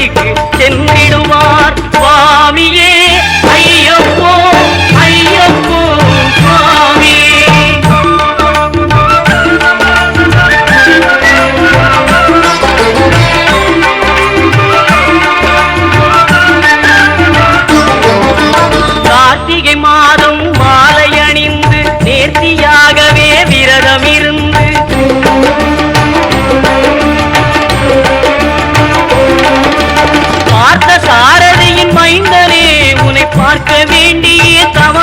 சபரிமலைக்கு சென்றிடுவார். சுவாமியே வேண்டிய தவம்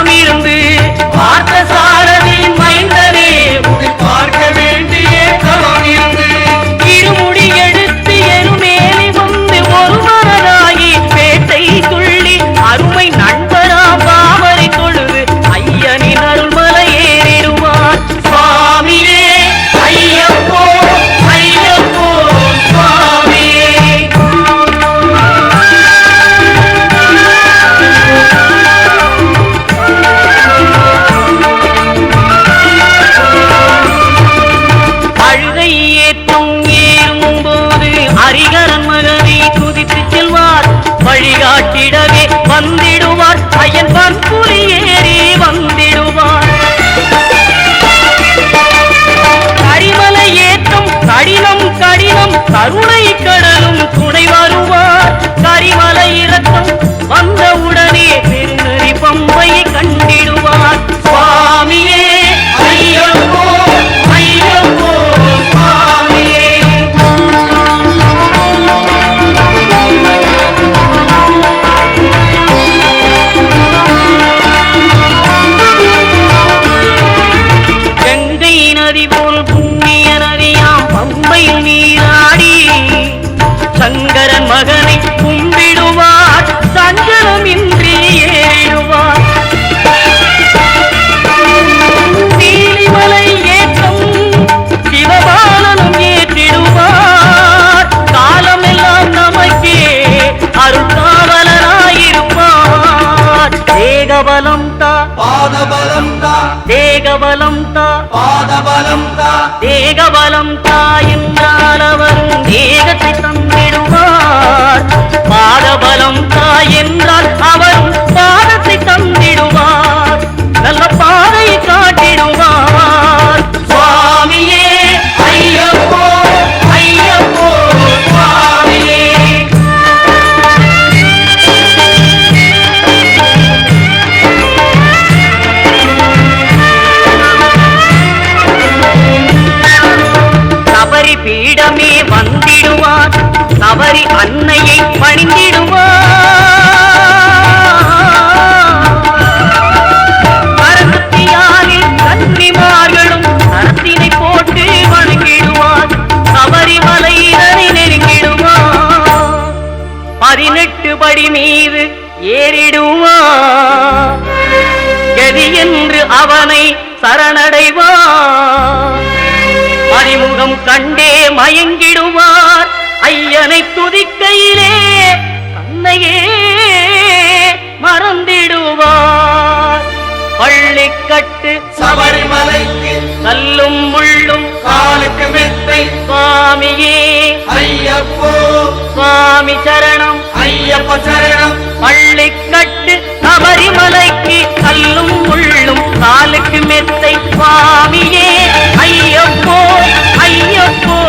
சங்கரன் மகனை கும்பிடுவார். சஞ்சலமின்றி ஏறிடுவார் நீலிமலை ஏற்றம் சிவபாலனும் ஏற்றிடுவார். காலமெல்லாம் நமக்கே அருள்காவலராயிருப்பார் தேகபலம் தா பாதபலம் தா தேகபலம் தா பாதபலம் தா தேகபலம் அவரும் தேகத்தை தந்திடுவார் மங்களம் தாய் என்றால் அவரும் பாதத்தை தந்திடுவார். நல்ல பாதை காட்டிடுவார். சுவாமியே ஐயப்போ ஐயப்போ சுவாமியே. சபரி பீடமே வந்திடுவார். சபரி அன் பதினெட்டு படி மீது ஏறிடுவா கதி என்று அவனை சரணடைவார் அறிமுகம் கண்டே மயங்கிடுவார். ஐயனை துதிக்கையிலே தன்னையே மறந்திடுவார். பள்ளிக்கட்டு சபரிமலைக்கு கல்லும் முள்ளும் காலுக்கு மெத்தை சுவாமியே. ஐயப்போ. சுவாமி சரணம். ஐயப்ப சரணம். பள்ளிக்கட்டு சபரிமலைக்கு கல்லும் முள்ளும் காலுக்கு மெத்தை சுவாமியே. ஐயப்போ ஐயப்போ.